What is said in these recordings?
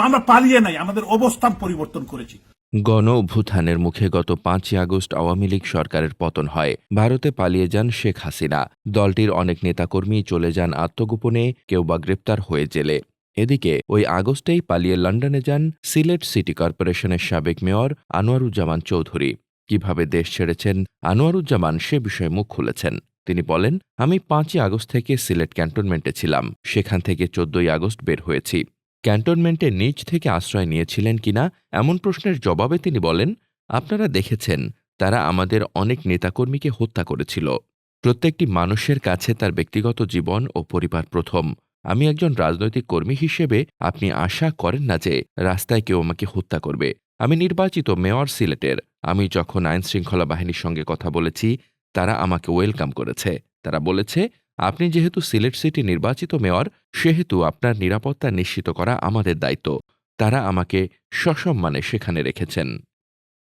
আমরা পালিয়ে নাই, আমাদের অবস্থান পরিবর্তন করেছি। গণ অভ্যুত্থানের মুখে গত পাঁচই আগস্ট আওয়ামী লীগ সরকারের পতন হয়। ভারতে পালিয়ে যান শেখ হাসিনা। দলটির অনেক নেতাকর্মী চলে যান আত্মগোপনে, কেউ বা গ্রেপ্তার হয়ে জেলে। এদিকে, ওই আগস্টেই পালিয়ে লন্ডনে যান সিলেট সিটি কর্পোরেশনের সাবেক মেয়র আনোয়ারুজ্জামান চৌধুরী। কীভাবে দেশ ছেড়েছেন আনোয়ারুজ্জামান সে বিষয়ে মুখ খুলেছেন। তিনি বলেন, আমি পাঁচই আগস্ট থেকে সিলেট ক্যান্টনমেন্টে ছিলাম। সেখান থেকে চোদ্দই আগস্ট বের হয়েছি। ক্যান্টনমেন্টে নিচ থেকে আশ্রয় নিয়েছিলেন কিনা এমন প্রশ্নের জবাবে তিনি বলেন, আপনারা দেখেছেন, তারা আমাদের অনেক নেতাকর্মীকে হত্যা করেছিল। প্রত্যেকটি মানুষের কাছে তার ব্যক্তিগত জীবন ও পরিবার প্রথম। আমি একজন রাজনৈতিক কর্মী হিসেবে আপনি আশা করেন না যে রাস্তায় কেউ আমাকে হত্যা করবে। আমি নির্বাচিত মেয়র সিলেটের। আমি যখন আইন শৃঙ্খলা বাহিনীর সঙ্গে কথা বলেছি, তারা আমাকে ওয়েলকাম করেছে। তারা বলেছে আপনি যেহেতু সিলেট সিটি নির্বাচিত মেয়র, সেহেতু আপনার নিরাপত্তা নিশ্চিত করা আমাদের দায়িত্ব। তারা আমাকে সসম্মানে সেখানে রেখেছেন।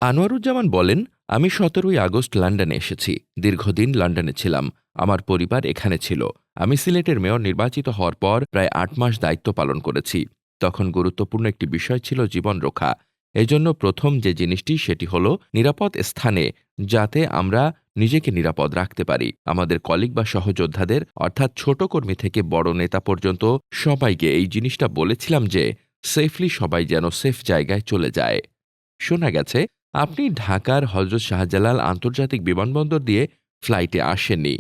আনোয়ারুজ্জামান বলেন, আমি সতেরোই আগস্ট লন্ডনে এসেছি। দীর্ঘদিন লন্ডনে ছিলাম। আমার পরিবার এখানে ছিল। আমি সিলেটের মেয়র নির্বাচিত হওয়ার পর প্রায় আট মাস দায়িত্ব পালন করেছি। তখন গুরুত্বপূর্ণ একটি বিষয় ছিল জীবন রক্ষা। এজন্য প্রথম যে জিনিসটি সেটি হল নিরাপদ স্থানে, যাতে আমরা নিজেকে নিরাপদ রাখতে পারি। আমাদের কলিগ বা সহযোদ্ধাদের, অর্থাৎ ছোট কর্মী থেকে বড় নেতা পর্যন্ত, সবাইকে এই জিনিসটা বলেছিলাম যে সেফলি সবাই যেন সেফ জায়গায় চলে যায়। শোনা গেছে, আপনি ঢাকার হজরত শাহজালাল আন্তর্জাতিক বিমানবন্দর দিয়ে ফ্লাইটে আসেননি।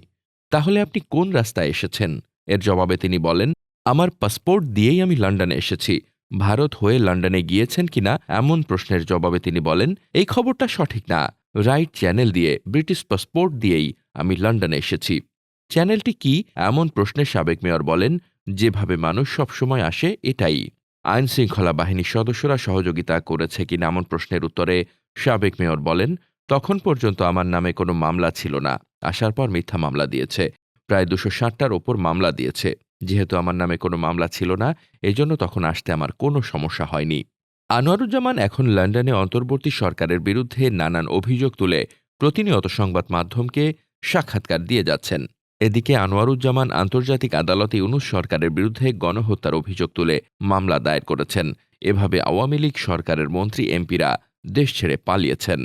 তাহলে আপনি কোন রাস্তায় এসেছেন? এর জবাবে তিনি বলেন, আমার পাসপোর্ট দিয়েই আমি লন্ডনে এসেছি। ভারত হয়ে লন্ডনে গিয়েছেন কিনা এমন প্রশ্নের জবাবে তিনি বলেন, এই খবরটা সঠিক না। রাইট চ্যানেল দিয়ে, ব্রিটিশ পাসপোর্ট দিয়েই আমি লন্ডনে এসেছি। চ্যানেলটি কি? এমন প্রশ্নে সাবেক মেয়র বলেন, যেভাবে মানুষ সবসময় আসে, এটাই। আইন শৃঙ্খলা বাহিনীর সদস্যরা সহযোগিতা করেছে কিনা এমন প্রশ্নের উত্তরে সাবেক মেয়র বলেন, তখন পর্যন্ত আমার নামে কোনো মামলা ছিল না। আসার পর মিথ্যা মামলা দিয়েছে। প্রায় দুশো ষাটটার ওপর মামলা দিয়েছে। যেহেতু আমার নামে কোনো মামলা ছিল না, এজন্য তখন আসতে আমার কোনো সমস্যা হয়নি। আনোয়ারুজ্জামান এখন লন্ডনে অন্তর্বর্তী সরকারের বিরুদ্ধে নানান অভিযোগ তুলে প্রতিনিয়ত সংবাদ মাধ্যমকে সাক্ষাৎকার দিয়ে যাচ্ছেন। এদিকে আনোয়ারুজ্জামান আন্তর্জাতিক আদালতে ইউনুস সরকারের বিরুদ্ধে গণহত্যার অভিযোগ তুলে মামলা দায়ের করেছেন। এভাবে আওয়ামী লীগ সরকারের মন্ত্রী এমপিরা দেশ ছেড়ে পালিয়েছেন।